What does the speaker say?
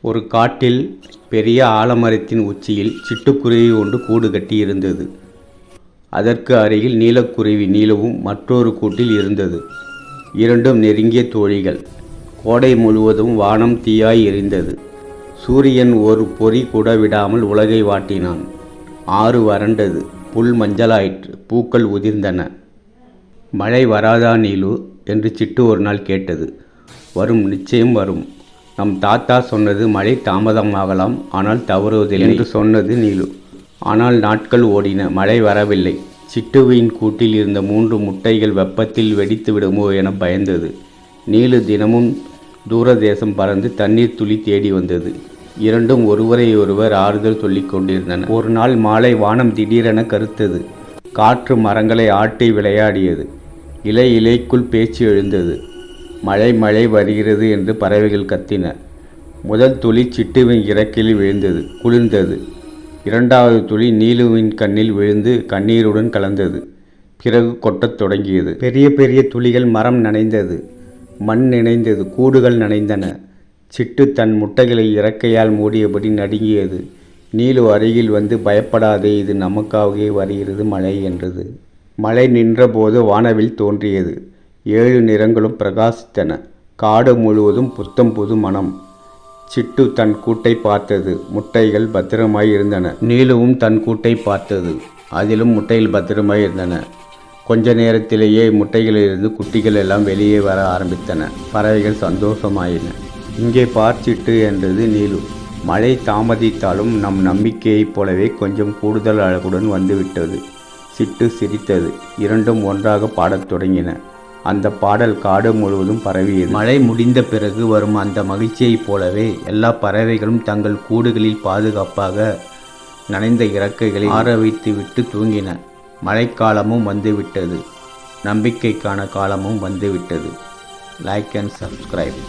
ஒரு காட்டில் பெரிய ஆலமரத்தின் உச்சியில் சிட்டுக்குருவி ஒன்று கூடு கட்டி இருந்தது. அதற்கு அருகில் நீலக்குருவி நீலவும் மற்றொரு கூட்டில் இருந்தது. இரண்டும் நெருங்கிய தோழிகள். கோடை முழுவதும் வானம் தீயாய் எரிந்தது. சூரியன் ஒரு பொறி கூட விடாமல் உலகை வாட்டினான். ஆறு வறண்டது. புல் மஞ்சளாயிற்று. பூக்கள் உதிர்ந்தன. மழை வராதா நீலு? என்று சிட்டு ஒரு நாள் கேட்டது. வரும். நிச்சயம் வரும். நம் தாத்தா சொன்னது மழை தாமதமாகலாம் ஆனால் தவறுவதில்லை. என்று சொன்னது நீலு. ஆனால் நாட்கள் ஓடின மழை வரவில்லை. சிட்டுவின் கூட்டில் இருந்த மூன்று முட்டைகள் வெப்பத்தில் வெடித்து விடுமோ என பயந்தது. நீலு தினமும் தூர தேசம் பறந்து தண்ணீர் துளி தேடி வந்தது. இரண்டும் ஒருவரை ஒருவர் ஆறுதல் சொல்லிக் கொண்டிருந்தன. ஒரு நாள் மாலை வானம் திடீரென கருத்தது. காற்று மரங்களை ஆட்டி விளையாடியது. இலை இலைக்குள் பேச்சு எழுந்தது. மழை மழை வருகிறது என்று பறவைகள் கத்தின. முதல் துளி சிட்டுவின் இறக்கில் விழுந்தது குளிர்ந்தது. இரண்டாவது துளி நீலுவின் கண்ணில் விழுந்து கண்ணீருடன் கலந்தது. பிறகு கொட்டத் தொடங்கியது. பெரிய பெரிய துளிகள் மரம் நனைந்தது. மண் நினைந்தது கூடுகள் நனைந்தன. சிட்டு தன் முட்டைகளை இறக்கையால் மூடியபடி நடுங்கியது. நீலு அருகில் வந்து பயப்படாதே இது நமக்காகவே வருகிறது மழை என்றது. மழை நின்றபோது வானவில் தோன்றியது. ஏழு நிறங்களும் பிரகாசித்தன. காடு முழுவதும் புத்தம் புது மனம். சிட்டு தன் கூட்டை பார்த்தது. முட்டைகள் பத்திரமாய் இருந்தன. நீலுவும் தன் கூட்டை பார்த்தது. அதிலும் முட்டைகள் பத்திரமாய் இருந்தன. கொஞ்ச நேரத்திலேயே முட்டைகளிலிருந்து குட்டிகள் எல்லாம் வெளியே வர ஆரம்பித்தன. பறவைகள் சந்தோஷமாயின. இங்கே பார் சிட்டு என்றது நீலு. மழை தாமதித்தாலும் நம் நம்பிக்கையைப் போலவே கொஞ்சம் கூடுதல் அழகுடன் வந்துவிட்டது சிட்டு சிரித்தது. இரண்டும் ஒன்றாக பாடத் தொடங்கின. அந்த பாடல் காடு முழுவதும் பரவியது. மழை முடிந்த பிறகு வரும் அந்த மகிழ்ச்சியைப் போலவே எல்லா பறவைகளும் தங்கள் கூடுகளில் பாதுகாப்பாக நனைந்த இறக்கைகளை ஆற வைத்து விட்டு தூங்கின. மழைக்காலமும் வந்துவிட்டது. நம்பிக்கைக்கான காலமும் வந்துவிட்டது. Like and subscribe